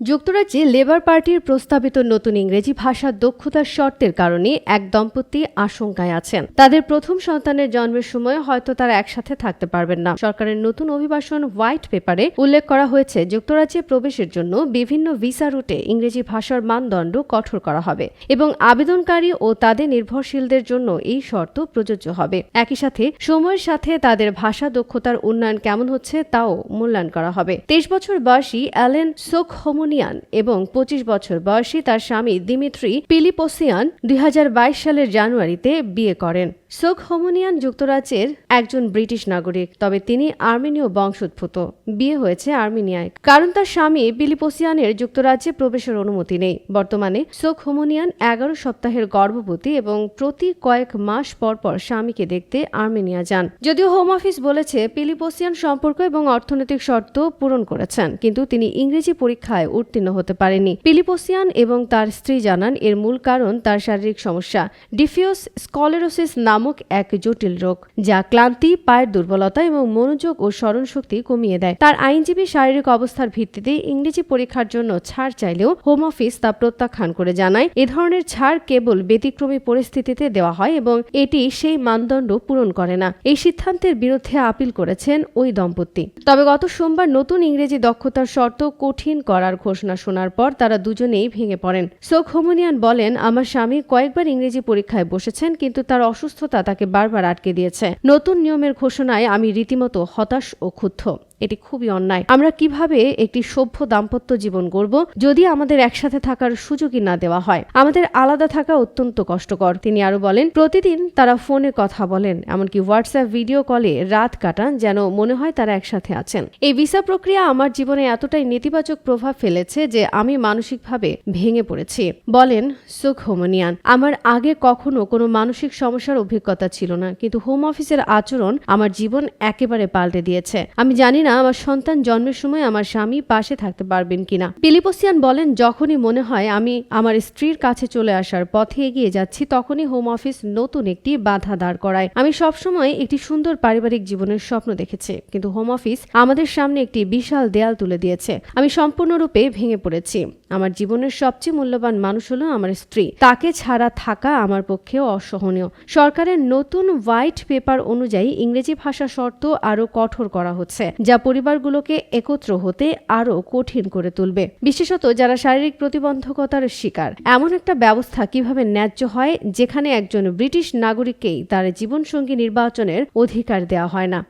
যুক্তরাজ্যে লেবার পার্টির প্রস্তাবিত নতুন ইংরেজি ভাষার দক্ষতার শর্তের কারণে এক দম্পতি আশঙ্কায় আছেন। তাদের প্রথম সন্তানের জন্মের সময় হয়তো তারা একসাথে থাকতে পারবেন না। সরকারের নতুন অভিবাসন হোয়াইট পেপারে উল্লেখ করা হয়েছে, যুক্তরাজ্যে প্রবেশের জন্য বিভিন্ন ভিসা রুটে ইংরেজি ভাষার মানদণ্ড কঠোর করা হবে এবং আবেদনকারী ও তাদের নির্ভরশীলদের জন্য এই শর্ত প্রযোজ্য হবে। একই সাথে সময়ের সাথে তাদের ভাষা দক্ষতার উন্নয়ন কেমন হচ্ছে তাও মূল্যায়ন করা হবে। তেইশ বছর বয়সী অ্যালেন সোকহোমনিয়ান এবং পঁচিশ বছর বয়সী তার স্বামী দিমিত্রি পিলিপোসিয়ান দুই সালের জানুয়ারিতে বিয়ে করেন। সোক হোমোনিয়ান যুক্তরাজ্যের একজন ব্রিটিশ নাগরিক, তবে তিনি আর্মেনীয় বংশোদ্ভূত। বিয়ে হয়েছে আর্মেনিয়ায়। কারণ তার স্বামী পিলিপোসিয়ানের যুক্তরাজ্যে প্রবেশের অনুমতি নেই। বর্তমানে সোক হোমোনিয়ান এগারো সপ্তাহের গর্ভবতী এবং প্রতি কয়েক মাস পর পর স্বামীকে দেখতে আর্মেনিয়া যান। যদিও হোম অফিস বলেছে, পিলিপোসিয়ান সম্পর্ক এবং অর্থনৈতিক শর্ত পূরণ করেছেন, কিন্তু তিনি ইংরেজি পরীক্ষায় উত্তীর্ণ হতে পারেনি। পিলিপোসিয়ান এবং তার স্ত্রী জানান, এর মূল কারণ তার শারীরিক সমস্যা। ডিফিওস স্কলেরোসিস নামক এক জটিল রোগ, যা ক্লান্তি, পায়ের দুর্বলতা এবং মনোযোগ ও স্মরণশক্তি কমিয়ে দেয়। তার আইনজীবী শারীরিক অবস্থার ভিত্তিতে ইংরেজি পরীক্ষার জন্য ছাড় চাইলেও হোম অফিস তা প্রত্যাখ্যান করে জানায়, এ ধরনের ছাড় কেবল ব্যতিক্রমী পরিস্থিতিতে দেওয়া হয় এবং এটি সেই মানদণ্ড পূরণ করে না। এই সিদ্ধান্তের বিরুদ্ধে আপিল করেছেন ওই দম্পতি। তবে গত সোমবার নতুন ইংরেজি দক্ষতার শর্ত কঠিন করার ঘোষণা শোনার পর তারা দুজনেই ভেঙে পড়েন। সোক হোমোনিয়ান বলেন, আমার স্বামী কয়েকবার ইংরেজি পরীক্ষায় বসেছেন, কিন্তু তার অসুস্থতা তাকে বারবার আটকে দিয়েছে। নতুন নিয়মের ঘোষণায় আমি রীতিমতো হতাশ ও ক্ষুব্ধ। এটি খুবই অন্যায়। আমরা কীভাবে একটি সভ্য দাম্পত্য জীবন গড়ব যদি আমাদের একসাথে থাকার সুযোগই না দেওয়া হয়? আমাদের আলাদা থাকা অত্যন্ত কষ্টকর। তিনি আরও বলেন, প্রতিদিন তারা ফোনে কথা বলেন, এমনকি হোয়াটসঅ্যাপ ভিডিও কলে রাত কাটান যেন মনে হয় তারা একসাথে আছেন। এই ভিসা প্রক্রিয়া আমার জীবনে এতটাই নেতিবাচক প্রভাব ফেলেছে যে আমি মানসিকভাবে ভেঙে পড়েছি। বলেন, সুখ হোমনিয়ান, আমার আগে কখনো কোনো মানসিক সমস্যার অভিজ্ঞতা ছিল না, কিন্তু হোম অফিসের আচরণ আমার জীবন একেবারে পাল্টে দিয়েছে। আমি জানি না আমার সন্তান জন্মের সময় আমার স্বামী পাশে থাকতে পারবেন কিনা? পিলিপোসিয়ান বলেন, যখনই মনে হয় আমি আমার স্ত্রীর কাছে চলে আসার পথে এগিয়ে যাচ্ছি, তখনই হোম অফিস নতুন একটি বাধা দাঁড় করায়। আমি সবসময় একটি সুন্দর পারিবারিক জীবনের স্বপ্ন দেখেছি, কিন্তু হোম অফিস আমাদের সামনে একটি বিশাল দেয়াল তুলে দিয়েছে। আমি সম্পূর্ণরূপে ভেঙে পড়েছি। আমার জীবনের সবচেয়ে মূল্যবান মানুষ হলো আমার স্ত্রী। তাকে ছাড়া থাকা আমার পক্ষেও অসহনীয়। সরকারের নতুন হোয়াইট পেপার অনুযায়ী ইংরেজি ভাষা শর্ত আরও কঠোর করা হচ্ছে, যা পরিবারগুলোকে একত্র হতে আরও কঠিন করে তুলবে। বিশেষত যারা শারীরিক প্রতিবন্ধকতার শিকার। এমন একটা ব্যবস্থা কীভাবে ন্যায্য হয়, যেখানে একজন ব্রিটিশ নাগরিককেই তার জীবনসঙ্গী নির্বাচনের অধিকার দেওয়া হয় না।